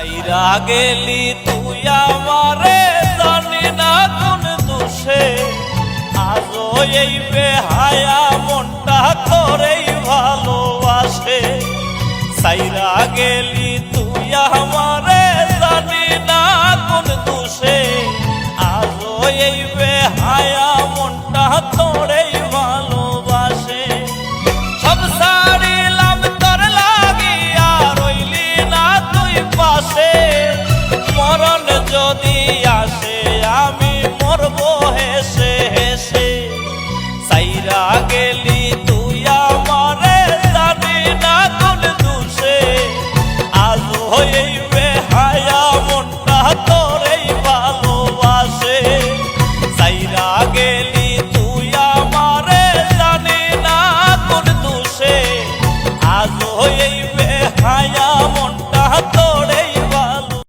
আইরা গেলি তুই আমারে, জানি না কোন দোষে। আজও এই বেহায়া মনটা করেই ভালোবাসে। সাইরা গেলি তুই আমারে, জানি না কোন দোষে। আজও এই বেহায়া মনটা তো হইবে হায়া মনটা তোরেই ভালোবাসে। সাইরা গেলি তুই আমারে, জানি না কোন দোষে। আজ হইবে